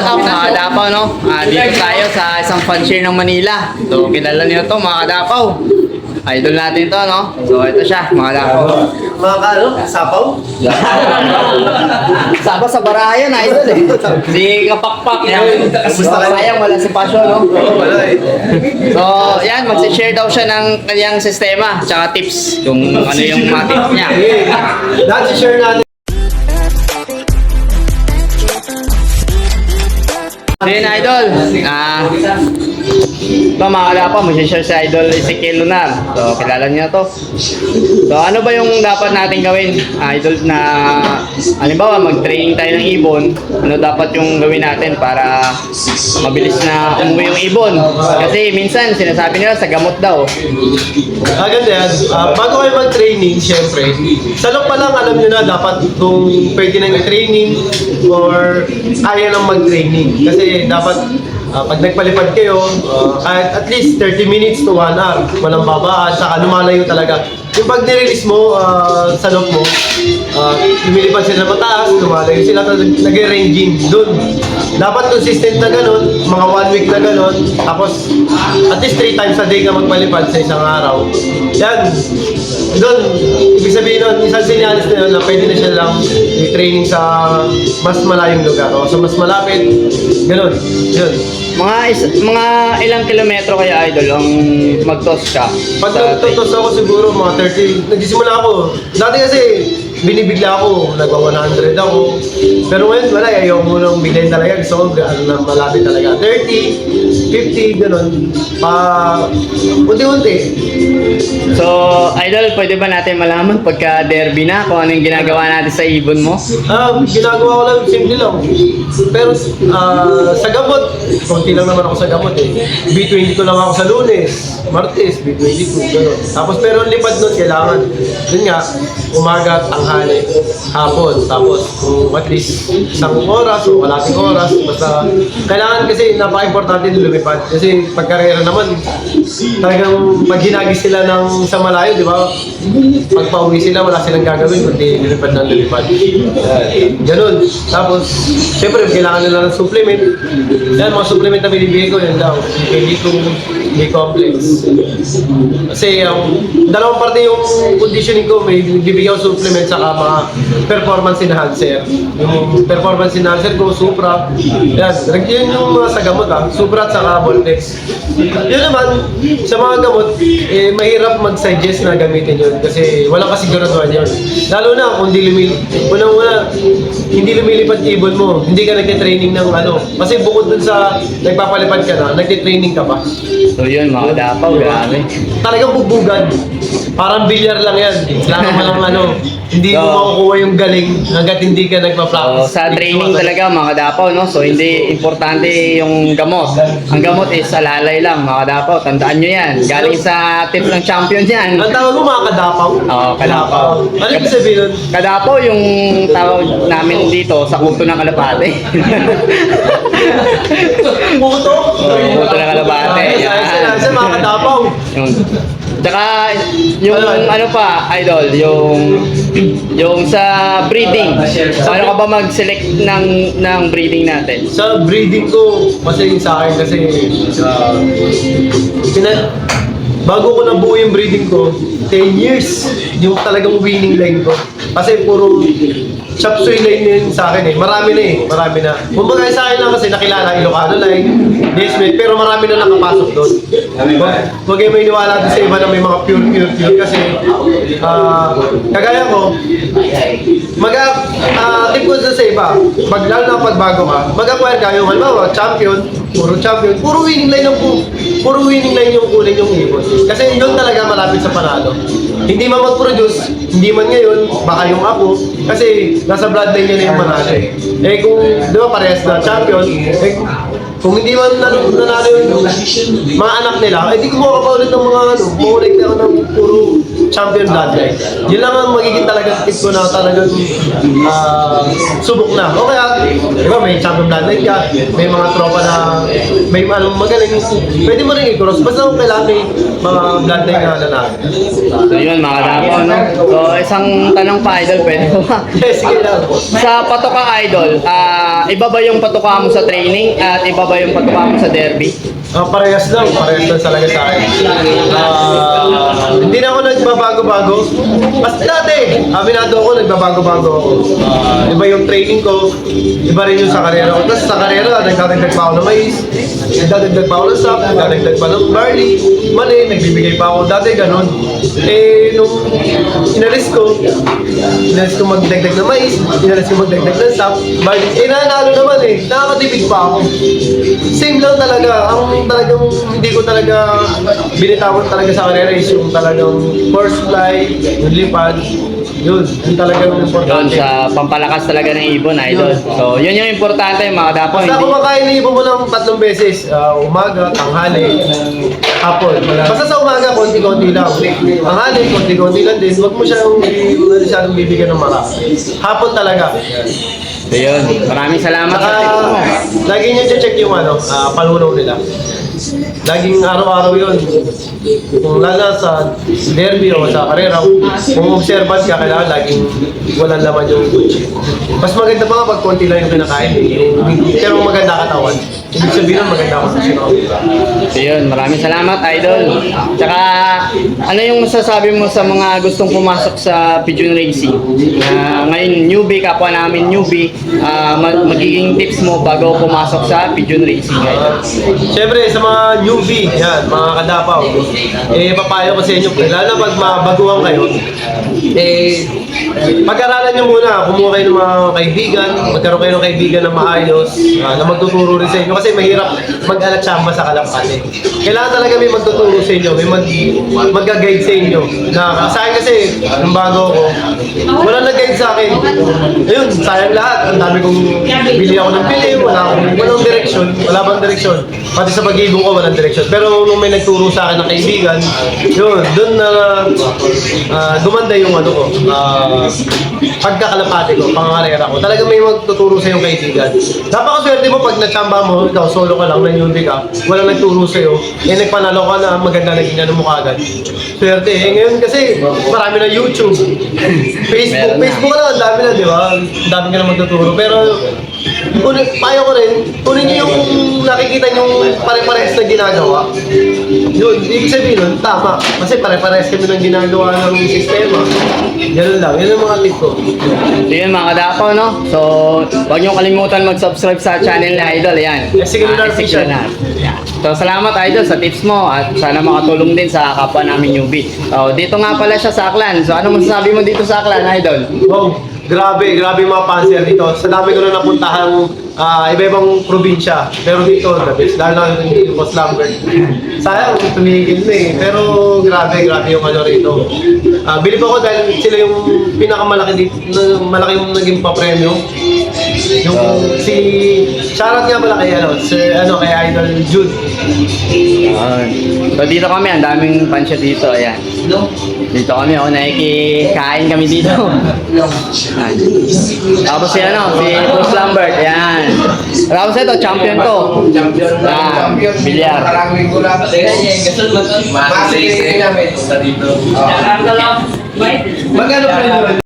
Up mga kadapaw no? Ah, dito tayo sa isang fanshare ng Manila. So kilala niyo to mga kadapaw. Idol natin to no? So ito siya mga kadapaw. Mga ka, ano? Sapaw? Saba sa barayan idol eh. Si Kapakpak yan. Kamusta kayo? Sayang wala si Passion no? Wala eh. So yan, magsi-share daw siya ng kanyang sistema tsaka tips kung ano yung mga tips niya. Lahat share natin. So idol, ah, ito mga kalapa, mag-share si idol Ezekiel Lunar. So kilala niyo to. So ano ba yung dapat natin gawin? Ah, idol na, halimbawa mag-training tayo ng ibon, ano dapat yung gawin natin para mabilis na umuwi yung ibon? Kasi minsan sinasabi nila sa gamot daw. Ah, ganda yan. Ah, bago kayo mag-training, syempre, sa loob pa lang alam nyo na dapat kung pwede na yung training or kaya nang mag-training. Kasi dapat ah, pag nagpalipad kayo, ah, kahit at least 30 minutes to 1 hour, walang babaan, saka lumalayo talaga. Yung pag nirelease mo ah, sa loob mo, ah, lumilipad sila mataas, lumalayo sila, nag-ranging doon. Dapat consistent na ganun, mga one week na ganun, tapos at least 3 times a day ka magpalipad sa isang araw. Yan. Doon, ibig sabihin nun, isang sinyalis na yun na pwede na siya lang i-training sa mas malayong lugar o sa mas malapit. Ganun. Yun. Mga is, mga ilang kilometro kaya idol ang mag-toss ka? Pag sa- nagtutos ako siguro mga 30, nagsisimula ako. Dati kasi binibigla ako, nagwa 100 ako. Pero ngayon wala, ayaw mo nang biglayin talaga. Gusto ko ano, na malapit talaga. 30, 50, ganun. Pa, unti-unti. So, idol, pwede ba natin malaman pagka derby na kung ano yung ginagawa natin sa ibon mo? Ah, ginagawa ko lang, simple lang. Pero ah, sa gamot, konti lang naman ako sa gamot eh. B20 ko lang ako sa lunes, martes, B22, gano'n. Tapos pero ang lipad nun, kailangan, yun nga, umaga, tanghali, hapon. Tapos kung at least isang oras o kalating oras, basta kailangan kasi napaka-importante din lumipad. Kasi pagkarera naman, talagang pag hinagis sila ng sa malayo, di ba? Pag pauwi sila, wala silang gagawin kundi lilipad ng lilipad. Ganun. Tapos, syempre, kailangan nila ng supplement. Yan, mga supplement na binibigay ko, yan daw. B2, B-complex. Kasi, ang dalawang parte yung conditioning ko, may bibigyan ko supplement saka mga performance enhancer. Yung performance enhancer ko, Supra. Yan, yun yung mga sa gamot ah. Supra at saka Voltex. Yun naman, sa mga gamot, eh, mahirap mag-suggest na gamitin yun kasi walang kasiguraduhan yun. Lalo na kung hindi lumil unang-una, hindi lumilipad ibon mo, hindi ka nagte-training ng ano. Kasi bukod dun sa nagpapalipad ka na, nagte-training ka pa. So yun, mga dapaw, grabe. Talagang bubugan. Parang bilyar lang yan. Kailangan mo lang ano, hindi mo So- makukuha yung galing hanggat hindi ka So, nagpa-practice. sa training talaga, mga dapaw, no? So, hindi importante yung gamot. Ang gamot is alalay lang, mga dapaw. Tandaan nyo yan. Galing sa tip ng champion yan. Ang tawag mo mga kadapaw? Oo, kadapaw. Ano ibig sabihin nun? Kadapaw yung tawag namin dito sa kuto ng kalapate. Puto? Puto ng kalapate. Kadapaw. Yung, tsaka, yung Ano? ano pa, idol, yung yung sa breeding. Paano ka ba mag-select ng ng breeding natin? Sa breeding ko, kasi yung sa akin kasi uh, pina, bago ko nabuo yung breeding ko, 10 years yung talagang winning line ko. Kasi puro chop suey line yun sa akin eh. Marami na eh. Marami na. Kumbaga sa akin lang kasi nakilala Ilocano line, Desmet, pero marami na nakapasok doon. Huwag kayo may niwala doon sa iba na may mga pure, pure, pure kasi ah, kagaya ko, mag ah tip ko sa iba, pag lalo na pag bago ka, mag-acquire ka yung halimbawa, champion, puro champion, puro winning line yung pu- puro winning line yung kunin yung ibon. Kasi yun talaga malapit sa panalo. Hindi man mag-produce, hindi man ngayon, baka yung ako, kasi nasa bloodline niya na yung manalo eh. Eh kung, di ba parehas na champion, eh kung hindi man nan- nanalo yung mga anak nila, eh di kumuha ka pa ulit ng mga ano, maulit na ako ng puro champion bloodline. Yun lang ang magiging talagang tip ko na talagang ah, subok na. O kaya, di ba, may champion bloodline ka, may mga tropa na may anong magaling, pwede mo rin i-cross. Basta kung kailangan may mga bloodline na nanalo. So yun mga kadapo, no? So isang tanong pa idol, pwede ko ba? Yes, sige lang. Sa patoka idol, ah iba ba yung patoka mo sa training at iba ba yung patoka mo sa derby? Ah, parehas lang, parehas lang talaga sa akin. Ah, hindi na ako nagbabago-bago. Mas dati, aminado ako, nagbabago-bago ako. Ah, iba yung training ko, iba rin yung sa karera ko. Tapos sa karera, nagdadagdag pa ako ng mais, nagdadagdag pa ako ng sap, nagdadagdag pa ng barley, mali, nagbibigay pa ako. Dati ganun. Eh, nung inalis ko, inalis ko magdagdag ng mais, inalis ko magdagdag ng sap, barley, eh nanalo naman eh, nakakatipid pa ako. Same lang talaga. Ang talagang hindi ko talaga binitawan talaga sa karera is yung talagang first fly, yung lipad, yun, yung talagang Yun, importante. sa pampalakas talaga ng ibon, idol. So, yun yung importante, mga kadapo. Basta Hindi, kumakain na ibo mo ng tatlong beses, ah, umaga, tanghali, hapon. Basta sa umaga, konti-konti lang. Tanghali, konti-konti lang din. Huwag mo siyang masyadong bibigyan ng marami. Hapon talaga. So, yun. Maraming salamat sa Saka, lagi nyo check yung ano, ah, palunaw nila. Laging araw-araw yun. Kung lala sa derby o sa karera, kung observant ka, kailangan laging walang laman yung kutsi. Mas maganda pa nga pag konti lang yung kinakain. eh. Yung, pero maganda katawan. Ibig sabihin nun, maganda ako sa sinaw. So, yun. Maraming salamat, idol. Tsaka, ano yung masasabi mo sa mga gustong pumasok sa pigeon racing? Na ngayon, newbie, kapwa namin newbie, ah, ma- magiging tips mo bago pumasok sa pigeon racing, idol. Siyempre, sa mga newbie, yan, mga kadapaw, eh, papayo ko sa inyo, lalo pag mabaguhan kayo, eh, pag-aralan nyo muna, kumuha kayo ng mga kaibigan, magkaroon kayo ng kaibigan na maayos, ah, na magtuturo rin sa inyo, kasi mahirap mag-alatsamba sa kalampate. Kailangan talaga may magtuturo sa inyo, may mag, mag-guide sa inyo. Na, sa akin kasi, nung bago ako, wala nag-guide sa akin. Ayun, sayang lahat. Ang dami kong bili ako ng bili, wala akong, walang direksyon, wala bang direksyon. Pati sa pag-ibong ko, walang direksyon. Pero nung may nagturo sa akin na kaibigan, yun, doon na ah, gumanda yung ano ko, ah, pagkakalapate ko, pangangarera ko. Talaga may magtuturo sa yung kaibigan. Napakaswerte mo pag natsamba mo, ikaw solo ka lang, nanyundi ka, walang nagturo sa iyo, eh nagpanalo ka na maganda naging ano mo kagad. Swerte eh. Ngayon kasi marami na YouTube. Facebook, na. Facebook na, ang dami na, di ba? Ang dami ka na magtuturo. Pero payo ko rin, kunin niyo yung nakikita niyo pare-parehas na ginagawa. Yun, ibig sabihin nun, tama. Kasi pare-parehas kami ng ginagawa ng sistema. Ganun lang, yun ang mga tip ko. So yun mga kadapo, no? So, huwag niyong kalimutan mag-subscribe sa channel ni Idol. Ayan. Ezekiel Ah, Ezekiel Official. Lunar. Yan. So, salamat Idol sa tips mo at sana makatulong din sa kapwa namin newbie. So, dito nga pala siya sa Aklan. So, ano masasabi mo dito sa Aklan, Idol? Wow, grabe, grabe yung mga panser dito. Sa dami ko na napuntahan ah, iba-ibang probinsya. Pero dito, the best. Lalo na yung Boss Lambert. Sayang, tumigil na eh. Pero grabe, grabe yung ano rito. Ah, bilib ako dahil sila yung pinakamalaki dito, malaki yung naging papremyo. Yung si shoutout nga pala kay ano, si, ano kay Idol Jude. Ayun. So, dito kami. Ang daming pansya dito. Ayan. Dito kami. Oh, nakikikain kami dito. Ayan. Tapos si ano, si Bruce Lambert. Ayan. Tapos ito, champion to. Champion Ah, bilyar. Maraming gula. Masig namin sa dito. Magkano pa